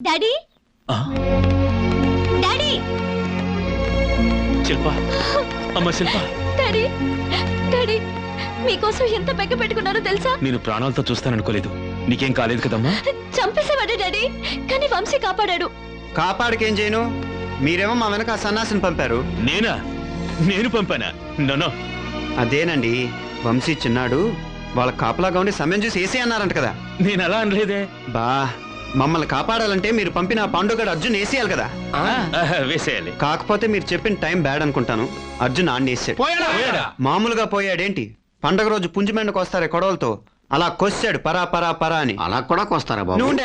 Daddy daddy శిల్ప. అమ్మ శిల్ప. Daddy daddy మీకోసం ఎంత బెగ్గ పెట్టుకున్నారో తెలుసా? నేను ప్రాణాలతో చూస్తాననుకోలేదు. నీకేం కాలేదు కదమ్మా? చంపేసేవాడు డాడీ కానీ వంశీ కాపాడాడు. కాపాడకేం చేయను మీరేమో మా వెనక ఆ సన్నాసిని పంపారు. నేనా? నేను పంపానా? నో అదేనండి వంశీ చిన్నాడు వాళ్ళ కాపలాగా ఉండి సమయం చూసి వేసే అన్నారంట కదా. నేను అలా అనలేదే. బా మమ్మల్ని కాపాడాలంటే మీరు పంపిన ఆ పాండుగడు అర్జున్ వేసేయాలి కదా. వేసేయాలి. కాకపోతే మీరు చెప్పిన టైం బ్యాడ్ అనుకుంటాను. అర్జున్ ఆడిని వేసాడు. పోయాడా? మామూలుగా పోయాడేంటి? పండగ రోజు పుంజిమెండకు వస్తారే కొడవలతో? అలా కొచ్చాడు పరా పరా పరా అని. అలా కూడా కొస్తారా బాబు?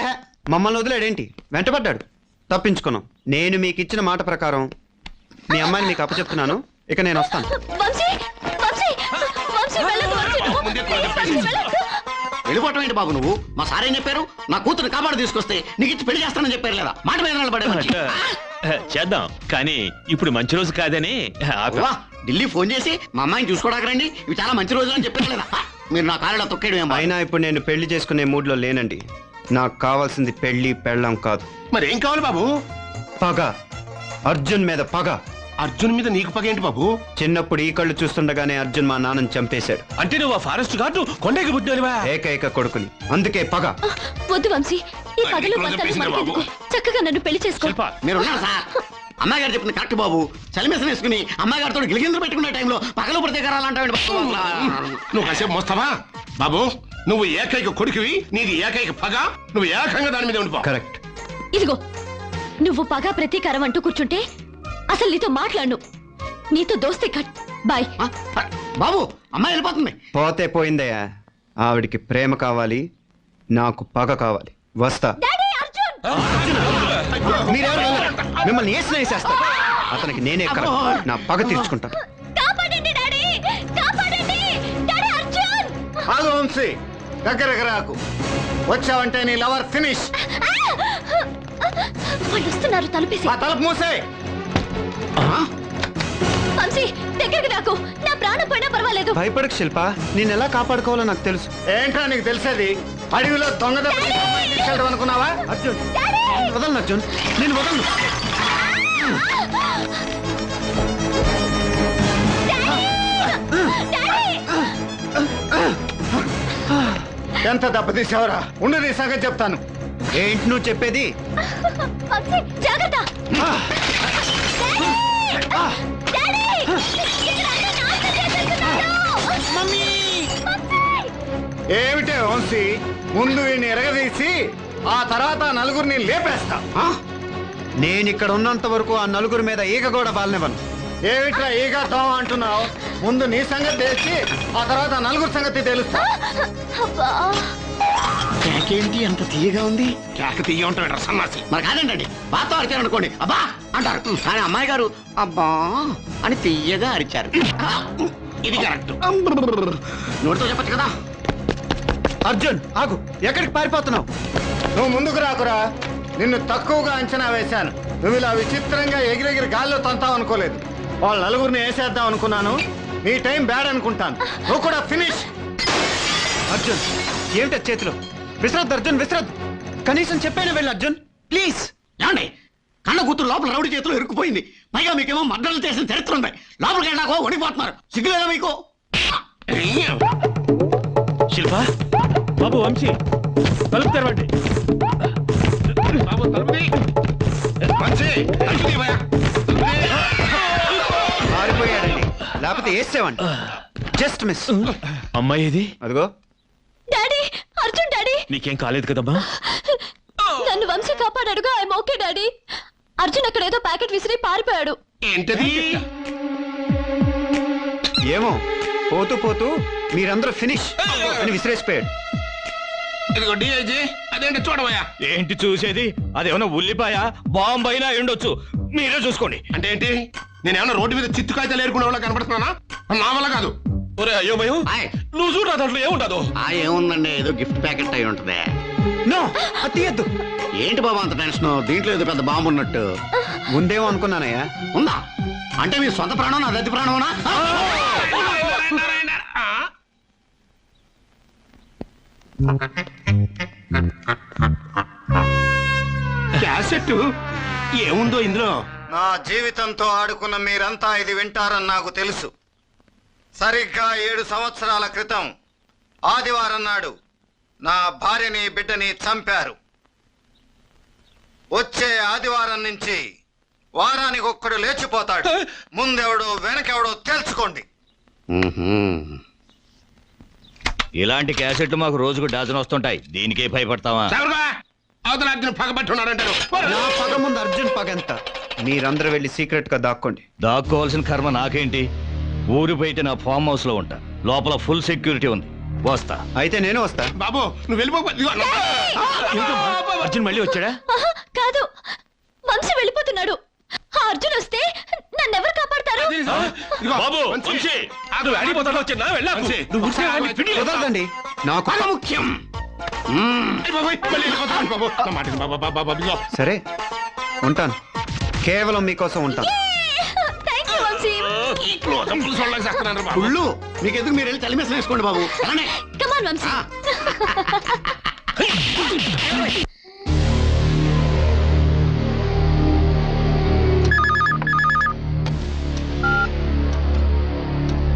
మమ్మల్ని వదిలేడేంటి? వెంటపడ్డాడు. తప్పించుకున్నాం. నేను మీకు ఇచ్చిన మాట ప్రకారం మీ అమ్మాయిని మీకు అప్పచెప్తున్నాను. ఇక నేను వస్తాను. వెళ్ళిపోవటం ఏంటి బాబు నువ్వు? మా సార్ ఏం చెప్పారు? నా కూతురు కాపాడు తీసుకొస్తే నీకు ఇచ్చి పెళ్ళి చేస్తానని చెప్పారు లేదా? మాట మీద నిలబడే మనిషి. చేద్దాం. కానీ ఇప్పుడు మంచి రోజు కాదని ఆపా. ఢిల్లీ ఫోన్ చేసి మా అమ్మాయిని చూసుకోవడానికి రండి. ఇవి చాలా మంచి రోజులు అని చెప్పారు లేదా? మీరు నా కాళ్ళ తొక్కేయడం ఏం? అయినా ఇప్పుడు నేను పెళ్ళి చేసుకునే మూడ్లో లేనండి. నాకు కావాల్సింది పెళ్ళి పెళ్ళం కాదు. మరి ఏం కావాలి బాబు? పగ. అర్జున్ మీద పగ. అర్జున్ మీద నీకు పగేంటి బాబు? చిన్నప్పుడు ఈ కళ్ళు చూస్తుండగానే అర్జున్ మా నాన్నని చంపేశాడు. అంటే నువ్వు ఆ ఫారెస్ట్ ఘాటు కొండకి పుట్టినవా ఏకైక కొడుకుని. అందుకే పగ. వద్దు వంశీ. ఈ పగలు మనకెందుకు. చక్కగా నన్ను పెళ్ళి చేసుకో. మీరు ఉన్నారు సార్? అమ్మాయి గారు చెప్పింది కరెక్ట్ బాబు. చలిమేసం వేసుకుని అమ్మాయి గారితో గిలిగిందులు పెట్టుకునే టైంలో పగలు ప్రతీకారాలంటాడు నువ్వు కాసేపు మోస్తావా? బాబు నువ్వు ఏకైక కొడుకువి నీది ఏకైక పగ. నువ్వు ఏకంగా దాని మీద ఉండిపో. కరెక్ట్ ఇదిగో నువ్వు పగ ప్రతీకారం అంటూ కూర్చుంటే అసలు నీతో మాట్లాడను నీతో దోస్తే కట్ బాయ్ బాబు అమ్మాయి వెళ్ళిపోతుంది పోతే పోయిందయ్యా ఆవిడికి ప్రేమ కావాలి నాకు పగ కావాలి వస్తా మీరెవరు. మిమ్మల్ని వేసిన వేసేస్తాను అతనికి నేనే కరెక్ట్ నా పగ తీర్చుకుంటాను కాపాడండి డాడీ కాపాడండి డాడీ అర్జున్ ఆగు వంశీ దగ్గరకు రాకు వచ్చావంటే నీ లవర్ ఫినిష్ వాళ్ళు వస్తున్నారు తలుపేసి ఆ తలుపు మూసే వంశీ దగ్గరికి రాకు. నా ప్రాణం పోయినా పర్వాలేదు. భయపడకు శిల్ప. నేను ఎలా కాపాడుకోవాలో నాకు తెలుసు. ఏంట్రా నీకు తెలిసేది? అడవిలో దొంగ దెబ్బ తీసుకెళ్ళడం అనుకున్నావా? అర్జున్ నేను వదలను అర్జున్. నేను వదలను. ఎంత దెబ్బ తీసావరా? ఉండు నీ సంగతి చెప్తాను. ఏంటి నువ్వు చెప్పేది? జాగ్రత్త. ఏమిటే వంశీ? ముందు వీడిని ఎరగదీసి ఆ తర్వాత నలుగురిని లేపేస్తా? నేను ఇక్కడ ఉన్నంత వరకు ఆ నలుగురి మీద ఈగ కూడా బాలనివ్వను. ఏమిట్రా ఈగా దోమ అంటున్నావు? ముందు నీ సంగతి తెలిసి ఆ తర్వాత నలుగురి సంగతి తెలుస్తా. కేకేంటి అంత తీయగా ఉంది? కేక తీయ ఉంటాడు సన్నాసి? మరి కాదండి బాతో అరిచారు అనుకోండి. అబ్బా! అంటారు. కానీ అమ్మాయి గారు అబ్బా! అని తీయగా అరిచారు. ఇది కరెక్ట్. నోటితో చెప్పచ్చు కదా? అర్జున్ ఆగు. ఎక్కడికి పారిపోతున్నావు? నువ్వు ముందుకు రాకురా. నిన్ను తక్కువగా అంచనా వేశాను. నువ్వు ఇలా విచిత్రంగా ఎగిరెగిరి గాల్లో తంతావు అనుకోలేదు. వాళ్ళ నలుగురిని వేసేద్దాం అనుకున్నాను. నీ టైం బ్యాడ్ అనుకుంటాను. నువ్వు కూడా ఫినిష్. అర్జున్ ఏమిటి చేతిలో? విశ్రద్ అర్జున్ విశ్రద్ కనీసం చెప్పాను వెళ్ళి అర్జున్. ప్లీజ్. ఏమండి? కన్న కూతురు లోపల రౌడీ చేతిలో ఇరుక్కుపోయింది. పైగా మీకేమో మర్డర్లు చేసిన చరిత్ర ఉంది. లోపలికి వెళ్ళాకో వణిపోతున్నారు సిగ్గులేదా మీకు? శిల్ప బాబు వంశీ తలుపు తెరవండి బాబు తలుపు లేకపోతే జస్ట్ మిస్. అమ్మాయి ఇది అదిగో. డాడీ నీకేం కాలేదు కదమ్మా? నన్ను వంశీ కాపాడాడుగా ఐఎమ్ ఓకే డాడీ అర్జున్ అక్కడ ఏదో ప్యాకెట్ విసిరి పారిపోయాడు. ఏంటది? ఏమో పోతూ పోతూ మీరందరూ ఫినిష్ అని విసిరేసిపోయాడు. ఇదిగో డిఐజీ అదేంటి చూడవయ్యా? ఏంటి చూసేది? అదేమన్నా ఉల్లిపాయ? బాంబు అయినా ఉండొచ్చు మీరే చూసుకోండి. అంటే ఏంటి? నేనేమన్నా రోడ్డు మీద చిత్తు కాగితాలు ఏరుకునే వాళ్ళ కనపడుతున్నానా? నా వల్ల కాదు. ఒరే అయ్యో భయం ఆయ్. నువ్వు చూడ దాంట్లో ఏముండదు. ఆ ఏముందండి? ఏదో గిఫ్ట్ ప్యాకెట్ అయి ఉంటది. నో అది తీయద్దు. ఏంటి బాబు అంత టెన్షన్? దీంట్లో ఏదో పెద్ద బాంబు ఉన్నట్టు. ఉందేమో అనుకున్నానయ్యా. ఉందా? అంటే మీ సొంత ప్రాణం నా దత్తి ప్రాణమనా? క్యాసెట్ ఏముందో ఇందులో? నా జీవితంతో ఆడుకున్న మీరంతా ఇది వింటారని నాకు తెలుసు. సరిగ్గా ఏడు సంవత్సరాల క్రితం ఆదివారం నాడు నా భార్యని బిడ్డని చంపారు. వచ్చే ఆదివారం నుంచి వారానికి ఒక్కడు లేచిపోతాడు. ముందెవడో వెనకెవడో తెలుసుకోండి ఇలాంటి క్యాసెట్లు మాకు రోజుకు డజన్ వస్తుంటాయి. దీనికే భయపడతావా? అవతల అర్జున్ నా పగ ముందు అర్జున్ పగ ఎంత? మీరందరూ వెళ్ళి సీక్రెట్గా దాక్కోండి. దాక్కోవాల్సిన కర్మ నాకేంటి? ఊరు బయట నా ఫామ్ హౌస్లో ఉంటా. లోపల ఫుల్ సెక్యూరిటీ ఉంది. వస్తా. అయితే నేను వస్తా. బాబు నువ్వు వెళ్ళిపో అర్జున్ మళ్ళీ వచ్చాడా? కాదు. వంశీ వెళ్ళిపోతున్నాడు. ఆ అర్జున్ వస్తే నన్నెవరు కాపాడతారు? ఇదిగో, బాబు వంశీ. నువ్వు వచ్చినా వెళ్ళా. నువ్వు. కుదరదండి నాకు ముఖ్యం. సరే ఉంటాను. కేవలం మీకోసం ఉంటాను. మీకు ఎందుకు మీరు వెళ్ళి తలిమేసం వేసుకోండి బాబు. అలానే. Come on Vamshi.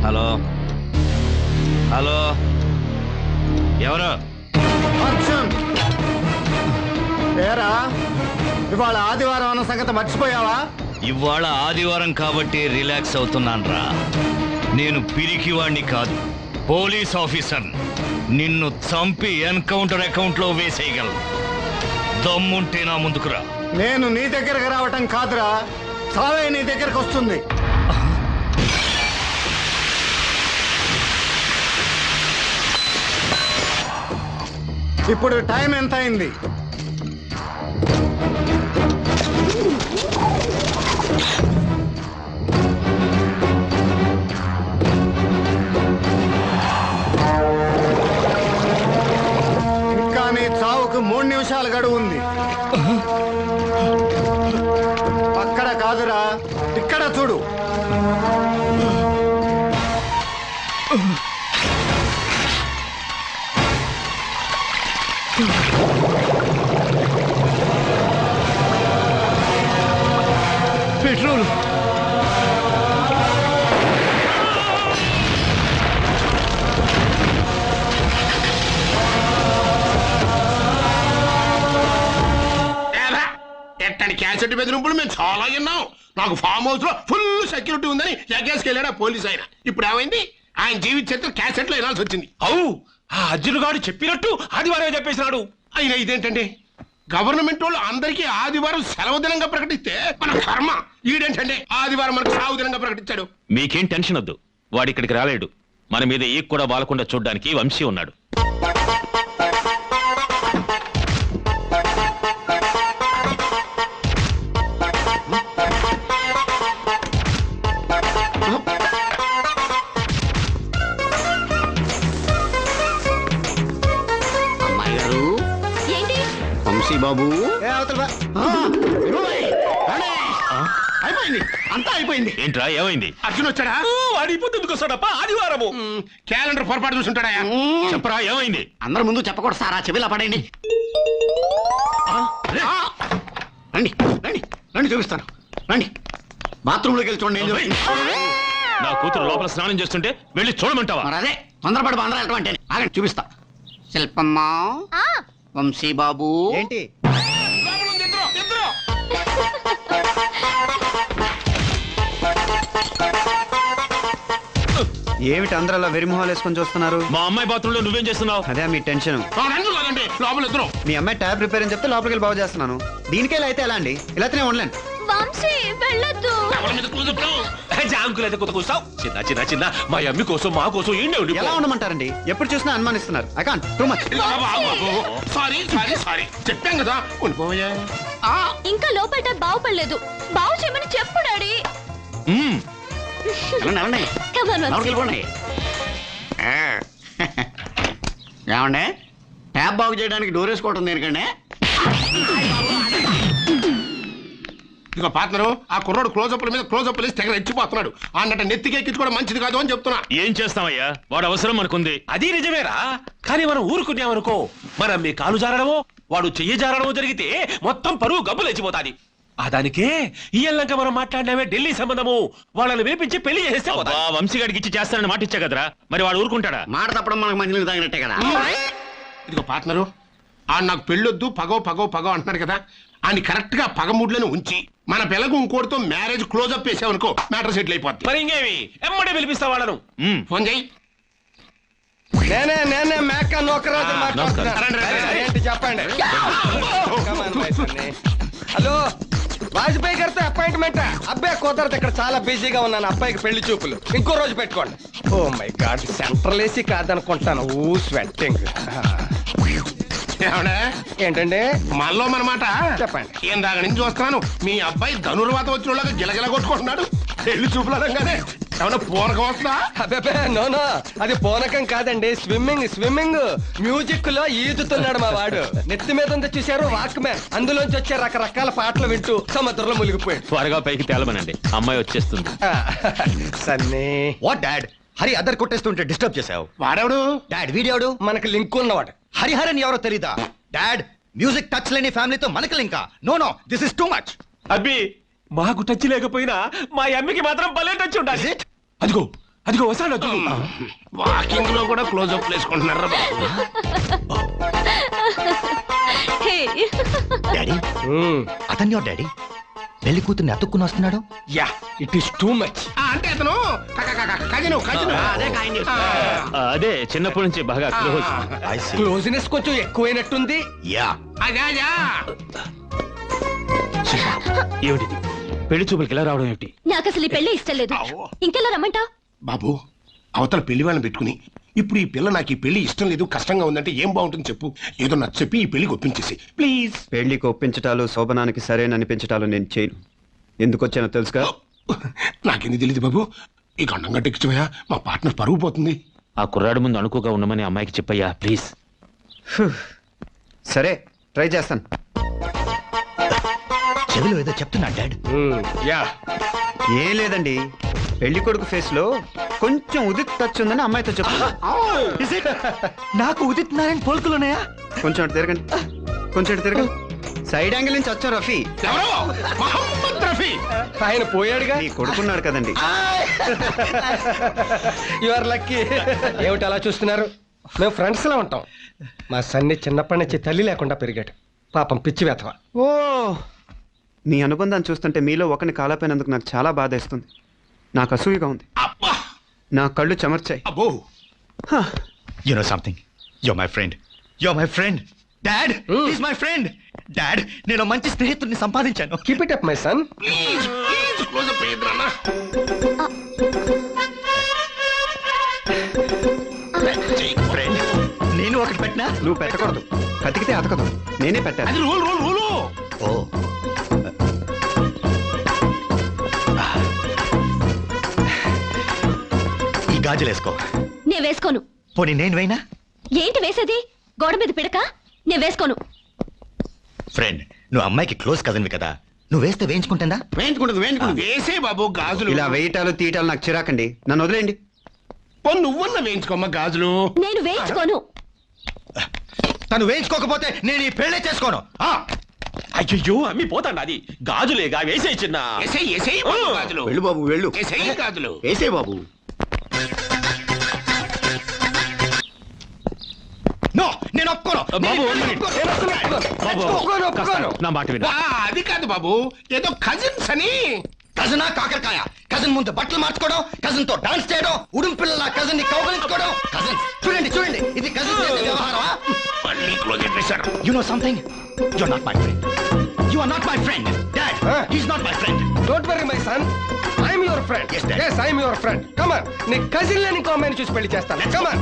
Hello. Hello. ఎవరు? అర్జున్. ఏరా? ఇవాళ ఆదివారం అన్న సంగతి మర్చిపోయావా? ఇవాళ ఆదివారం కాబట్టి రిలాక్స్ అవుతున్నాను రా నేను పిరికివాణ్ణి కాదు పోలీస్ ఆఫీసర్. నిన్ను చంపి ఎన్కౌంటర్ అకౌంట్లో వేసేయగలను. దమ్ముంటే నా ముందుకురా నేను నీ దగ్గరకు రావటం కాదురా. సావే నీ దగ్గరకు వస్తుంది. ఇప్పుడు టైం ఎంత అయింది ఇక్కడ చూడు. క్యాసెట్ బెదిరింపులు మేము చాలా విన్నాం. నాకు ఫామ్ హౌస్లో ఫుల్ సెక్యూరిటీ ఉందని ఎగ్గేసుకెళ్ళాడు ఆ పోలీస్ ఆయన. ఇప్పుడు ఏమైంది? ఆయన జీవిత చరిత్ర క్యాసెట్లో వినాల్సి వచ్చింది. అవు ఆ అర్జున్ గారు చెప్పినట్టు ఆదివారం చెప్పేసినాడు. అయినా ఇదేంటండి? గవర్నమెంట్ వాళ్ళు అందరికీ ఆదివారం సెలవు దినంగా ప్రకటిస్తే మన కర్మ. ఈడేంటండి? ఆదివారం మనకు సాగు దినంగా ప్రకటించాడు. మీకేం టెన్షన్ వద్దు. వాడు ఇక్కడికి రాలేడు. మన మీద ఈక్ కూడా బాలకుండా చూడ్డానికి వంశీ ఉన్నాడు. ఏంట్రా ఏమైంది? అర్జున్ వచ్చాడా? వాడు ఎందుకు వస్తాడప్ప ఆదివారము. క్యాలెండర్ పొరపాటు చూసుంటాడా చెప్పరా ఏమైంది? అందరి ముందు చెప్పకూడదు సార్ ఆ చెవిలా పడండి రండి రండి రండి చూపిస్తాను. రండి. బాత్రూంలోకి వెళ్ళి చూడండి ఏం. నా కూతురు లోపల స్నానం చేస్తుంటే వెళ్ళి చూడమంటావా? మరి అదే తొందరపడి బందర వెళ్ళటం అంటే. ఆగండి చూపిస్తా. శిల్పమ్మా ఆ. వంశీ బాబు ఏంటి? ఏమిటి అందరూ అలా వెరిమొహాలు వేసుకొని చూస్తున్నారు? మా అమ్మాయి బాత్రూమ్లో నువ్వేం చేస్తున్నావు? అదే మీ టెన్షన్. లోపల ఇద్దరు. మీ అమ్మాయి ట్యాబ్ రిపేర్ అని చెప్తే లోపలికి వెళ్ళి బాగు చేస్తున్నాను. దీనికే ఇలా అయితే ఎలా అండి? ఇలా అయితేనే ఉండలేను. వంశీ వెళ్ళొద్దు. ఎవరి మీద కూతురు జాంకులు అయితే కొత్త కూస్తావు? చిన్న చిన్న చిన్న. మా అమ్మి కోసం మా కోసం ఏంటి ఉండి ఎలా ఉండమంటారండి? ఎప్పుడు చూసినా అనుమానిస్తున్నారు. I can't too much sorry sorry sorry చెప్పాం కదా. ఉండిపోయా ఆ, ఇంకా లోపల బాగుపడలేదు. బాగు చేయమని చెప్పు డాడీ. లోపలికి వెళ్ళిపోండి. ఆ. ఏమండి? ట్యాబ్ బాగు చేయడానికి డోర్ వేసుకోవటం దేనికండి? ఇదిగో పార్ట్నరు ఆ కుర్రోడు క్లోజప్ల మీద క్లోజప్ వేసి తెగ రెచ్చిపోతున్నాడు. అన్నట్టు నెత్తికెక్కించుకోవడం మంచిది కాదు అని చెప్తున్నా. ఏం చేస్తామయ్యా వాడు అవసరం మనకుంది అది నిజమేరా. కానీ మనం ఊరుకున్నామనుకో మనం మీ కాలు జారడమో వాడు చెయ్యి జారడం జరిగితే మొత్తం పరువు గబ్బు లేచిపోతాది. ఆ దానికే ఇయ్యాలంక మనం మాట్లాడినామే ఢిల్లీ సంబంధము. వాళ్ళని వినిపించి పెళ్ళి చేసేస్తే అబ్బా, పోతాది. వంశీగాడికి ఇచ్చి చేస్తానని మాట ఇచ్చా కదరా? మరి వాడు ఊరుకుంటాడా? మాట తప్పడం మనకు మంచి తాగినట్టే కదా. ఇదిగో పార్ట్నరు ఆ నాకు పెళ్ళొద్దు పగో పగో పగో అంటున్నాడు కదా. ఆయన కరెక్ట్గా పగముడ్లను ఉంచి మన పిల్లకు ఇంకోటితో మ్యారేజ్ క్లోజ్ అప్ చేసావనుకో మ్యాటర్ సెటిల్ అయిపోద్ది. మరి ఇంకేమి? ఎమ్మడే పిలిపిస్తా వాళ్ళను. ఉమ్, ఫోన్ చేయి నేనే నేనే మేక నోకరాజు మాట్లాడుతున్నా రండి, రండి, రండి. ఏంటి చెప్పండి? Come on, my son. Hello Vajpayee గారితో అపాయింట్మెంట్ అబ్బాయి కుదరదు ఇక్కడ చాలా బిజీగా ఉన్నాను. అబ్బాయికి పెళ్ళి చూపులు. ఇంకో రోజు పెట్టుకోండి. Oh my God central AC కాదనుకుంటాను. ఊ స్వెట్టింగ్? ఏంటండి? మనలో మనమాట. చెప్పండి. ఏం దాని నుంచి చూస్తున్నాను మీ అబ్బాయి ధనుర్వాత వచ్చిన గిలగిల కొట్టుకుంటున్నాడు. పెళ్ళి చూపులు అనగానే. ఏమన్నా పూనకం వస్తుందా? అబ్బే నో నో. అది పోనకం కాదండి స్విమ్మింగ్ స్విమ్మింగ్. మ్యూజిక్లో ఈదుతున్నాడు మా వాడు. నెత్తి మీద ఉంది చూశారు వాక్ మ్యాన్ అందులోంచి వచ్చే రకరకాల పాటలు వింటూ సముద్రంలో మునిగిపోయాడు. త్వరగా పైకి తేలమనండి. అమ్మాయి వచ్చేస్తుంది. సన్నీ. What dad. హరి అద్దరు కొట్టేస్తుంటే డిస్టర్బ్ చేసావు వాడెవడు? డాడ్ వీడియోడు మనకి లింక్ ఉన్నవాడు. హరిహరన్ ఎవరో తెలీదా? డాడ్ మ్యూజిక్ టచ్ లేని ఫ్యామిలీతో మనకి Limca? No no this is too much. అబ్బి మాకు టచ్ లేకపోయినా మా అమ్మకి మాత్రం భలే టచ్ ఉండాలి? అదిగో అదిగో వస్తాడు అదిగో. వాకింగ్లో కూడా క్లోజ్ అప్ వేసుకుంటున్నారా హే. డాడీ అతన్ని డాడీ పెళ్ళి కూతుర్ని అతుక్కుని వస్తున్నాడు? Yeah it is too much ఆ, అంటే అతను కజిను కజిను. అదే చిన్నప్పటి నుంచి బాగా క్లోజ్ ఐ సీ క్లోజ్నెస్ కొంచెం ఎక్కువైనట్టుంది. యా. అదే అదే ఏమిటిది? పెళ్ళి చూపులకి ఇలా రావడం ఏమిటి? నాకు అసలు ఈ పెళ్ళి ఇష్టం లేదు. ఇంకెలా రమ్మంటా బాబు అవతల పెళ్ళి వాళ్ళని పెట్టుకుని ఇప్పుడు ఈ పిల్ల నాకు ఈ పెళ్ళి ఇష్టం లేదు కష్టంగా ఉందంటే ఏం బాగుంటుంది చెప్పు. ఏదో నచ్చ చెప్పి ఈ పెళ్ళికి ఒప్పించేసి. ప్లీజ్. పెళ్ళికి ఒప్పించటాలు శోభనానికి సరైన అనిపించటాలు నేను చేయను. ఎందుకు వచ్చానో తెలుసుగా నాకెందుకు తెలియదు బాబు. ఈ గండం గట్టెక్కిపోయా మా పార్ట్నర్ పరుగు పోతుంది. ఆ కుర్రాడి ముందు అనుకోగా ఉండమని అమ్మాయికి చెప్పయ్యా ప్లీజ్. సరే ట్రై చేస్తాను. చెవిలో ఏదో చెప్తున్నా డాడ్. యా. ఏం లేదండి. పెళ్ళి కొడుకు ఫేస్లో కొంచెం ఉదిత్ టచ్ ఉందని అమ్మాయితో చెప్తున్నా నాకు ఉదిత్ నారాయణ పోల్కులున్నాయా కొంచెం అటు తిరగండి. కొంచెం అటు తిరగండి. సైడ్ యాంగిల్ నుంచి వచ్చాం రఫీ. ఎవరో? మహమ్మద్ రఫీ. ఆయన పోయాడుగా? నీ కొడుకున్నాడు కదండి. యు ఆర్ లక్కీ ఏమిటి అలా చూస్తున్నారు? మేము ఫ్రెండ్స్ లా ఉంటాం. మా సన్ని చిన్నప్పటి నుంచి తల్లి లేకుండా పెరిగాడు. పాపం పిచ్చి వెతవ ఓ! మీ అనుబంధాన్ని చూస్తుంటే మీలో ఒకరిని కాలపోయినందుకు నాకు చాలా బాధేస్తుంది. నాకు అసూయగా ఉంది. అబ్బా! నా కళ్ళు చెమర్చాయి. అబ్బో! You know something you my friend you my friend dad is my friend dad నేను మంచి స్నేహితుడిని సంపాదించాను. Keep it up my son please please close up అయ్యద్రన్నా friend నేను ఒకటి పెట్టినా? నువ్వు పెట్టకూడదు. కతికితే అతకదు. నేనే పెట్టాను అది రూల్ రూల్ రూలు. ఓ. ఈ గాజులు వేసుకో నేను వేసుకోను. పోనీ నేను వేయినా? ఏంటి వేసేది? గోడ మీద పిడక? నేను వేసుకోను. ఫ్రెండ్ నువ్వు అమ్మాయికి క్లోజ్ కదన్వి కదా. నువ్వు వేస్తే వేయించుకుంటుందా? వేయించుకుంటుంది వేయించుకుంటుంది. వేసే బాబు గాజులు. ఇలా వేయటాలు తీయటాలు నాకు చిరాకండి. నన్ను వదిలేయండి. పో నువ్వన్న వేయించుకోమ్మ గాజులు. నేను వేయించుకోను. తను వేయించుకోకపోతే నేను ఈ పెళ్ళి చేసుకోను. ఆ! అయ్యయ్యో అమ్మి పోతాండి అది గాజులేగా వేసే చిన్న. ఎసే ఎసే గాజులు. వెళ్ళు బాబు వెళ్ళు. ఎసే గాజులు. వేసే బాబు. బాబు, one minute. బాబు, కాస్త. నా మాట విను. ఆ, అది కాదు బాబు. ఏదో కజిన్స్ అని. కజనా కాకరకాయ? కజన్ ముందు బట్టలు మార్చుకోవడం కజన్తో డాన్స్ చేయడం ఉడుం పిల్లల కజన్ని కౌగలించుకోవడం. కజన్ చూడండి చూడండి. ఇది కజన్ చేసే వ్యవహారమా? మళ్ళీ క్లోజ్ చేశారు you know something you are not my friend you are not my friend dad Huh? He's not my friend don't worry my son I'm your friend Yes, Dad. Yes I'm your friend come on నీ cousin లేని ఇంకో అమ్మాయిని చూసి పెళ్ళి చేస్తాను. Come on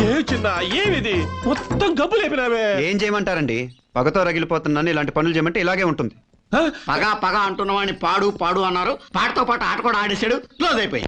చిన్న ఏమిది? మొత్తం గబ్బు లేపినావే ఏం చేయమంటారండి? పగతో రగిలిపోతున్నాను ఇలాంటి పనులు చేయమంటే ఇలాగే ఉంటుంది? పగ పగ అంటున్నవాడిని పాడు పాడు అన్నారు. పాటతో పాటు ఆట కూడా ఆడేశాడు. క్లోజ్ అయిపోయి.